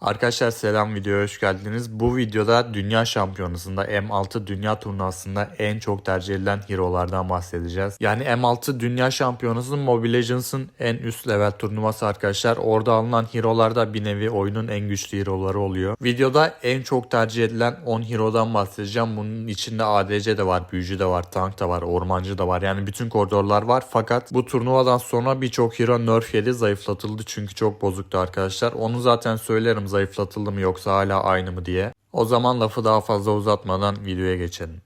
Arkadaşlar selam videoya hoş geldiniz. Bu videoda Dünya Şampiyonası'nda M6 Dünya Turnuvası'nda en çok tercih edilen hero'lardan bahsedeceğiz. Yani M6 Dünya Şampiyonası Mobile Legends'ın en üst level turnuvası arkadaşlar. Orada alınan hero'lar da bir nevi oyunun en güçlü hero'ları oluyor. Videoda en çok tercih edilen 10 hero'dan bahsedeceğim. Bunun içinde ADC de var, büyücü de var, tank da var, ormancı da var. Yani bütün koridorlar var. Fakat bu turnuvadan sonra birçok hero nerf yedi, zayıflatıldı çünkü çok bozuktu arkadaşlar. Onu zaten söylerim zayıflatıldı mı yoksa hala aynı mı diye. O zaman lafı daha fazla uzatmadan videoya geçelim.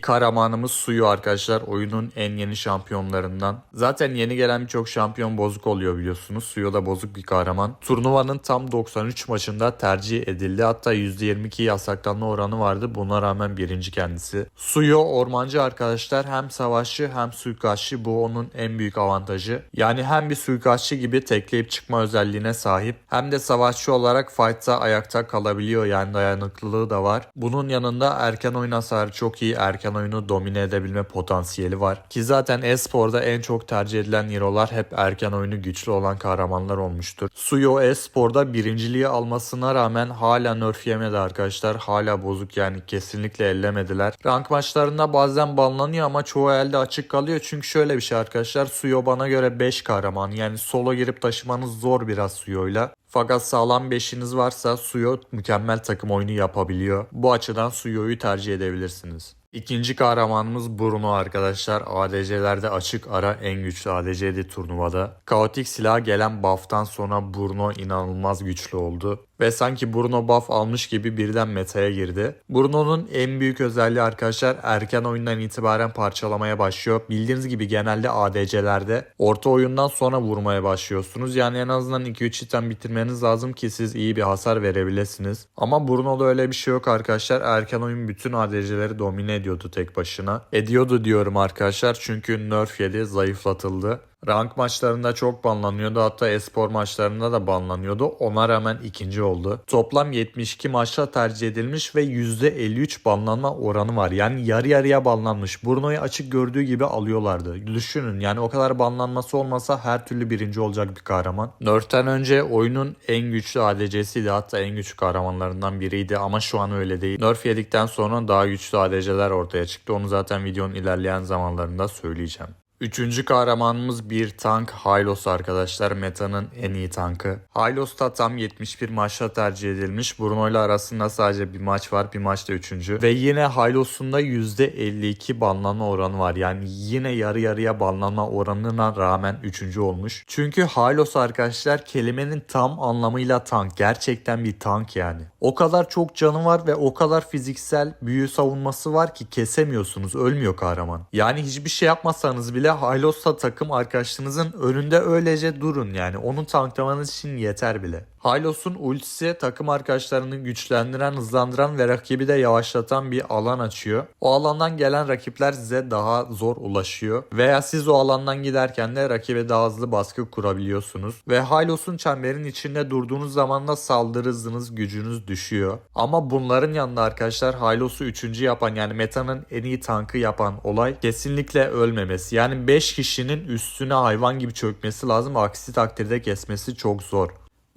İlk kahramanımız Suyu arkadaşlar. Oyunun en yeni şampiyonlarından. Zaten yeni gelen birçok şampiyon bozuk oluyor biliyorsunuz. Suyu da bozuk bir kahraman. Turnuvanın tam 93 maçında tercih edildi. Hatta %22 yasaklanma oranı vardı. Buna rağmen birinci kendisi. Suyu ormancı arkadaşlar hem savaşçı hem suikastçı. Bu onun en büyük avantajı. Yani hem bir suikastçı gibi tekleyip çıkma özelliğine sahip hem de savaşçı olarak fight'ta ayakta kalabiliyor. Yani dayanıklılığı da var. Bunun yanında erken oyun hasarı çok iyi. Erken oyunu domine edebilme potansiyeli var. Ki zaten e-sporda en çok tercih edilen hero'lar hep erken oyunu güçlü olan kahramanlar olmuştur. Suyo e-sporda birinciliği almasına rağmen hala nerf yemedi arkadaşlar. Hala bozuk yani kesinlikle ellemediler. Rank maçlarında bazen banlanıyor ama çoğu elde açık kalıyor. Çünkü şöyle bir şey arkadaşlar. Suyo bana göre 5 kahraman. Yani solo girip taşımanız zor biraz Suyo'yla. Fakat sağlam beşiniz varsa Suyo mükemmel takım oyunu yapabiliyor. Bu açıdan Suyo'yu tercih edebilirsiniz. İkinci kahramanımız Bruno arkadaşlar. ADC'lerde açık ara en güçlü ADC'di turnuvada. Kaotik silah gelen buff'tan sonra Bruno inanılmaz güçlü oldu. Ve sanki Bruno buff almış gibi birden meta'ya girdi. Bruno'nun en büyük özelliği arkadaşlar erken oyundan itibaren parçalamaya başlıyor. Bildiğiniz gibi genelde ADC'lerde orta oyundan sonra vurmaya başlıyorsunuz. Yani en azından 2-3 item bitirmeniz lazım ki siz iyi bir hasar verebilirsiniz. Ama Bruno'da öyle bir şey yok arkadaşlar. Erken oyun bütün ADC'leri domine ediyordu tek başına. Ediyordu diyorum arkadaşlar çünkü nerf yedi, zayıflatıldı. Rank maçlarında çok banlanıyordu hatta espor maçlarında da banlanıyordu. Ona rağmen ikinci oldu. Toplam 72 maçta tercih edilmiş ve %53 banlanma oranı var. Yani yarı yarıya banlanmış. Bruno'yu açık gördüğü gibi alıyorlardı. Düşünün yani o kadar banlanması olmasa her türlü birinci olacak bir kahraman. Nerf'ten önce oyunun en güçlü ADC'siydi hatta en güçlü kahramanlarından biriydi ama şu an öyle değil. Nerf yedikten sonra daha güçlü ADC'ler ortaya çıktı. Onu zaten videonun ilerleyen zamanlarında söyleyeceğim. Üçüncü kahramanımız bir tank Hylos arkadaşlar. Meta'nın en iyi tankı. Hylos da tam 71 maçta tercih edilmiş. Bruno ile arasında sadece bir maç var. Bir maçta üçüncü. Ve yine Hylos'un da %52 banlanma oranı var. Yani yine yarı yarıya banlanma oranına rağmen üçüncü olmuş. Çünkü Hylos arkadaşlar kelimenin tam anlamıyla tank. Gerçekten bir tank yani. O kadar çok canı var ve o kadar fiziksel büyü savunması var ki kesemiyorsunuz. Ölmüyor kahraman. Yani hiçbir şey yapmasanız bile Hylos'ta takım arkadaşınızın önünde öylece durun yani. Onu tanklamanız için yeter bile. Hylos'un ultisi takım arkadaşlarını güçlendiren, hızlandıran ve rakibi de yavaşlatan bir alan açıyor. O alandan gelen rakipler size daha zor ulaşıyor. Veya siz o alandan giderken de rakibe daha hızlı baskı kurabiliyorsunuz. Ve Hylos'un çemberin içinde durduğunuz zaman da saldırı hızınız, gücünüz düşüyor. Ama bunların yanında arkadaşlar Hylos'u 3. yapan yani metanın en iyi tankı yapan olay kesinlikle ölmemesi. Yani 5 kişinin üstüne hayvan gibi çökmesi lazım. Aksi takdirde kesmesi çok zor.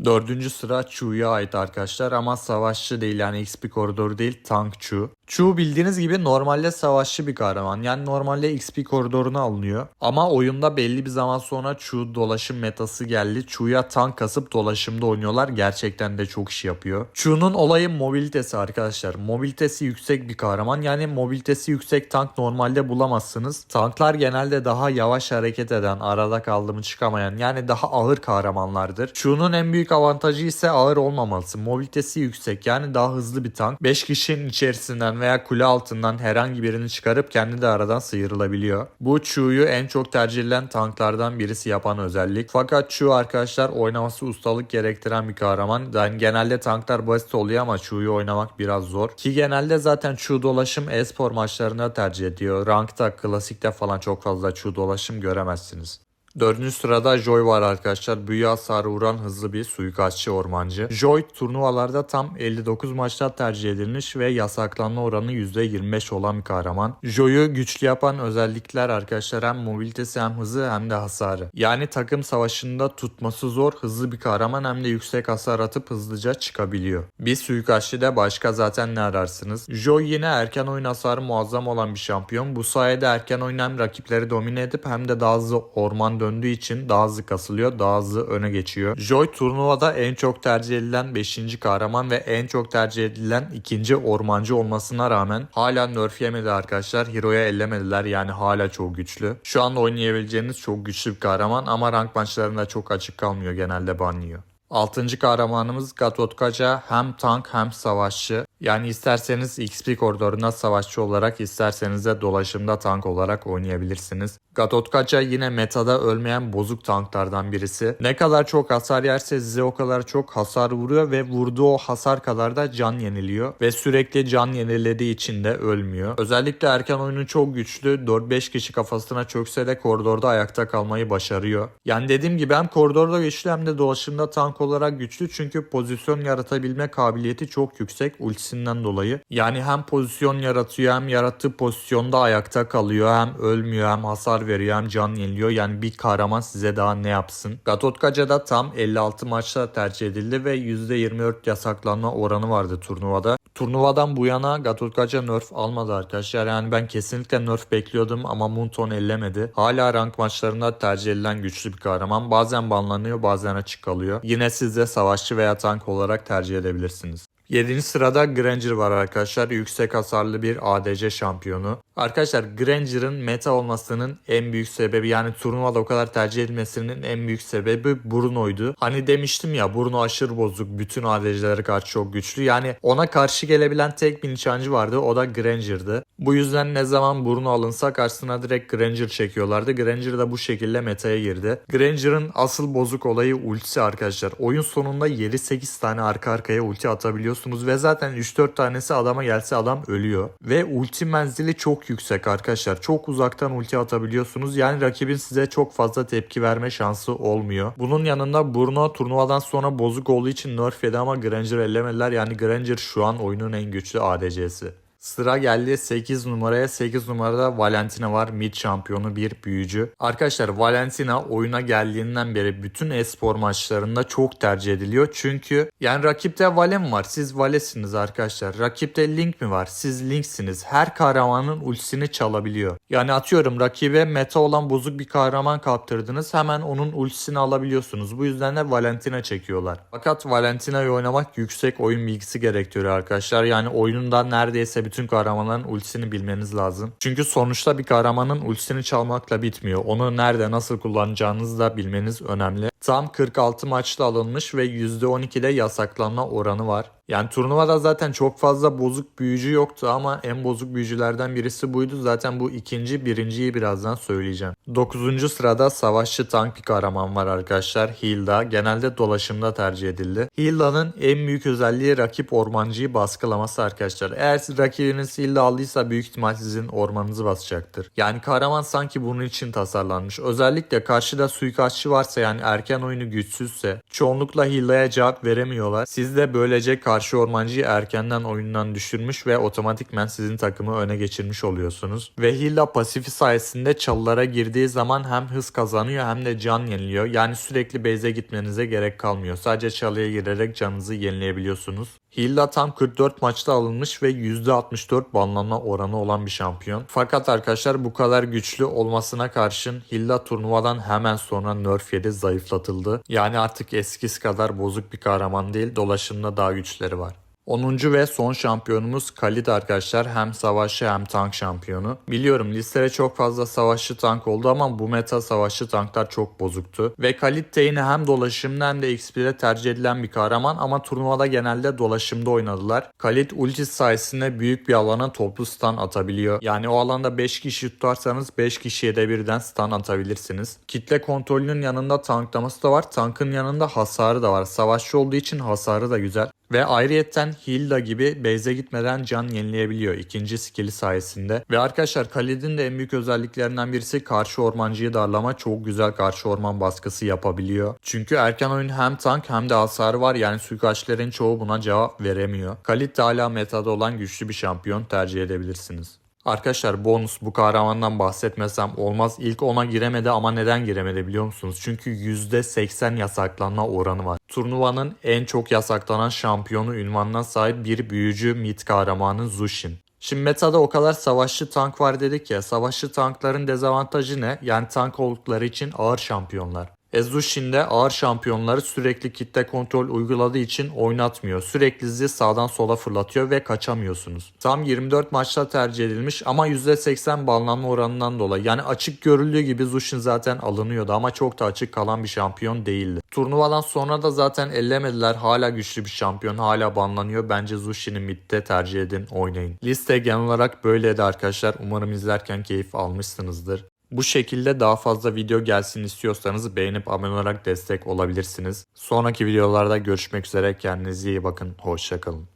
Dördüncü sıra Chu'ya ait arkadaşlar ama savaşçı değil yani XP koridoru değil tank Chu. Chu bildiğiniz gibi normalde savaşçı bir kahraman. Yani normalde XP koridoruna alınıyor. Ama oyunda belli bir zaman sonra Chu dolaşım metası geldi. Chu'ya tank kasıp dolaşımda oynuyorlar. Gerçekten de çok iş yapıyor. Chu'nun olayı mobilitesi arkadaşlar. Mobilitesi yüksek bir kahraman. Yani mobilitesi yüksek tank normalde bulamazsınız. Tanklar genelde daha yavaş hareket eden, arada kaldı mı çıkamayan yani daha ağır kahramanlardır. Chu'nun en büyük avantajı ise ağır olmaması. Mobilitesi yüksek yani daha hızlı bir tank. 5 kişinin içerisinden veya kule altından herhangi birini çıkarıp kendi de aradan sıyrılabiliyor. Bu Chu'yu en çok tercih edilen tanklardan birisi yapan özellik. Fakat Chu arkadaşlar oynaması ustalık gerektiren bir kahraman. Yani genelde tanklar basit oluyor ama Chu'yu oynamak biraz zor. Ki genelde zaten Chu dolaşım e-spor maçlarında tercih ediyor. Rankta, klasikte falan çok fazla Chu dolaşım göremezsiniz. Dördüncü sırada Joy var arkadaşlar. Büyü hasarı vuran hızlı bir suikastçı ormancı. Joy turnuvalarda tam 59 maçta tercih edilmiş ve yasaklanma oranı %25 olan bir kahraman. Joy'u güçlü yapan özellikler arkadaşlar hem mobilitesi hem hızı hem de hasarı. Yani takım savaşında tutması zor hızlı bir kahraman hem de yüksek hasar atıp hızlıca çıkabiliyor. Bir suikastçı da başka zaten ne ararsınız? Joy yine erken oyun hasarı muazzam olan bir şampiyon. Bu sayede erken oyun hem rakipleri domine edip hem de daha hızlı orman döndüğü için daha hızlı kasılıyor, daha hızlı öne geçiyor. Joy turnuvada en çok tercih edilen 5. kahraman ve en çok tercih edilen ikinci ormancı olmasına rağmen hala nerf yemedi arkadaşlar. Hero'ya ellemediler yani hala çok güçlü. Şu anda oynayabileceğiniz çok güçlü bir kahraman ama rank maçlarında çok açık kalmıyor genelde banlıyor. Altıncı kahramanımız Gatotkaca hem tank hem savaşçı. Yani isterseniz XP koridoruna savaşçı olarak isterseniz de dolaşımda tank olarak oynayabilirsiniz. Gatotkaca yine metada ölmeyen bozuk tanklardan birisi. Ne kadar çok hasar yerse size o kadar çok hasar vuruyor ve vurduğu o hasar kadar da can yeniliyor. Ve sürekli can yenilediği için de ölmüyor. Özellikle erken oyunu çok güçlü. 4-5 kişi kafasına çökse de koridorda ayakta kalmayı başarıyor. Yani dediğim gibi hem koridorda güçlü hem de dolaşımda tank olarak güçlü çünkü pozisyon yaratabilme kabiliyeti çok yüksek ultisinden dolayı. Yani hem pozisyon yaratıyor hem yarattığı pozisyonda ayakta kalıyor hem ölmüyor hem hasar veriyor hem can yeniliyor. Yani bir kahraman size daha ne yapsın? Gatotkaca da tam 56 maçta tercih edildi ve %24 yasaklanma oranı vardı turnuvada. Turnuvadan bu yana Gatotkaca nerf almadı arkadaşlar. Yani ben kesinlikle nerf bekliyordum ama Munton ellemedi. Hala rank maçlarında tercih edilen güçlü bir kahraman. Bazen banlanıyor bazen açık kalıyor. Yine siz de savaşçı veya tank olarak tercih edebilirsiniz. 7. sırada Granger var arkadaşlar. Yüksek hasarlı bir ADC şampiyonu. Arkadaşlar Granger'ın meta olmasının en büyük sebebi yani turnuvada o kadar tercih edilmesinin en büyük sebebi Bruno'ydu. Hani demiştim ya Bruno aşırı bozuk. Bütün ADC'lere karşı çok güçlü. Yani ona karşı gelebilen tek bir nişancı vardı. O da Granger'dı. Bu yüzden ne zaman Bruno alınsa karşısına direkt Granger çekiyorlardı. Granger da bu şekilde metaya girdi. Granger'ın asıl bozuk olayı ultisi arkadaşlar. Oyun sonunda 7-8 tane arka arkaya ulti atabiliyorsunuz ve zaten 3-4 tanesi adama gelse adam ölüyor. Ve ulti menzili çok yüksek arkadaşlar. Çok uzaktan ulti atabiliyorsunuz. Yani rakibin size çok fazla tepki verme şansı olmuyor. Bunun yanında Bruno turnuvadan sonra bozuk olduğu için nerf yedi ama Granger ellemediler. Yani Granger şu an oyunun en güçlü ADC'si. Sıra geldi 8 numaraya. 8 numarada Valentina var. Mid şampiyonu bir büyücü. Arkadaşlar Valentina oyuna geldiğinden beri bütün espor maçlarında çok tercih ediliyor. Çünkü yani rakipte Vale mi var? Siz Vale'siniz arkadaşlar. Rakipte Link mi var? Siz Link'siniz. Her kahramanın ultisini çalabiliyor. Yani atıyorum rakibe meta olan bozuk bir kahraman kaptırdınız. Hemen onun ultisini alabiliyorsunuz. Bu yüzden de Valentina çekiyorlar. Fakat Valentina'yı oynamak yüksek oyun bilgisi gerektiriyor arkadaşlar. Yani oyununda neredeyse bütün kahramanların ultisini bilmeniz lazım. Çünkü sonuçta bir kahramanın ultisini çalmakla bitmiyor. Onu nerede nasıl kullanacağınızı da bilmeniz önemli. Tam 46 maçta alınmış ve %12'de yasaklanma oranı var. Yani turnuvada zaten çok fazla bozuk büyücü yoktu ama en bozuk büyücülerden birisi buydu. Zaten bu ikinci, birinciyi birazdan söyleyeceğim. 9. sırada savaşçı tank bir kahraman var arkadaşlar. Hilda. Genelde dolaşımda tercih edildi. Hilda'nın en büyük özelliği rakip ormancıyı baskılaması arkadaşlar. Eğer siz rakibiniz Hilda aldıysa büyük ihtimal sizin ormanınızı basacaktır. Yani kahraman sanki bunun için tasarlanmış. Özellikle karşıda suikastçı varsa yani erken oyunu güçsüzse çoğunlukla Hilda'ya cevap veremiyorlar. Siz de böylece karşı ormancıyı erkenden oyundan düşürmüş ve otomatikmen sizin takımı öne geçirmiş oluyorsunuz. Ve Hilda pasifi sayesinde çalılara girdiği zaman hem hız kazanıyor hem de can yeniliyor. Yani sürekli base'e gitmenize gerek kalmıyor. Sadece çalıya girerek canınızı yenileyebiliyorsunuz. Hilda tam 44 maçta alınmış ve %64 banlanma oranı olan bir şampiyon. Fakat arkadaşlar bu kadar güçlü olmasına karşın Hilda turnuvadan hemen sonra nerf yedi zayıflatıldı. Yani artık eskisi kadar bozuk bir kahraman değil dolaşımda daha güçleri var. 10. ve son şampiyonumuz Khalid arkadaşlar. Hem savaşçı hem tank şampiyonu. Biliyorum listede çok fazla savaşçı tank oldu ama bu meta savaşçı tanklar çok bozuktu. Ve Khalid de hem dolaşımda hem de XP'de tercih edilen bir kahraman ama turnuvada genelde dolaşımda oynadılar. Khalid ulti sayesinde büyük bir alana toplu stun atabiliyor. Yani o alanda 5 kişi tutarsanız 5 kişiye de birden stun atabilirsiniz. Kitle kontrolünün yanında tanklaması da var. Tankın yanında hasarı da var. Savaşçı olduğu için hasarı da güzel. Ve ayrıyetten Hilda gibi base'e gitmeden can yenileyebiliyor ikinci skill'i sayesinde. Ve arkadaşlar Khalid'in de en büyük özelliklerinden birisi karşı ormancıyı darlama. Çok güzel karşı orman baskısı yapabiliyor. Çünkü erken oyun hem tank hem de hasarı var. Yani suikastçilerin çoğu buna cevap veremiyor. Khalid de hala metada olan güçlü bir şampiyon tercih edebilirsiniz. Arkadaşlar bonus bu kahramandan bahsetmesem olmaz. İlk 10'a giremedi ama neden giremedi biliyor musunuz? Çünkü %80 yasaklanma oranı var. Turnuvanın en çok yasaklanan şampiyonu ünvanına sahip bir büyücü mid kahramanı Zushin. Şimdi metada o kadar savaşçı tank var dedik ya. Savaşçı tankların dezavantajı ne? Yani tank oldukları için ağır şampiyonlar. Ezushin de ağır şampiyonları sürekli kitle kontrol uyguladığı için oynatmıyor. Sürekli sizi sağdan sola fırlatıyor ve kaçamıyorsunuz. Tam 24 maçta tercih edilmiş ama %80 banlanma oranından dolayı. Yani açık görüldüğü gibi Zushin zaten alınıyordu ama çok da açık kalan bir şampiyon değildi. Turnuvadan sonra da zaten ellemediler. Hala güçlü bir şampiyon. Hala banlanıyor. Bence Zushin'i midde tercih edin oynayın. Liste genel olarak böyleydi arkadaşlar. Umarım izlerken keyif almışsınızdır. Bu şekilde daha fazla video gelsin istiyorsanız beğenip abone olarak destek olabilirsiniz. Sonraki videolarda görüşmek üzere. Kendinize iyi bakın. Hoşçakalın.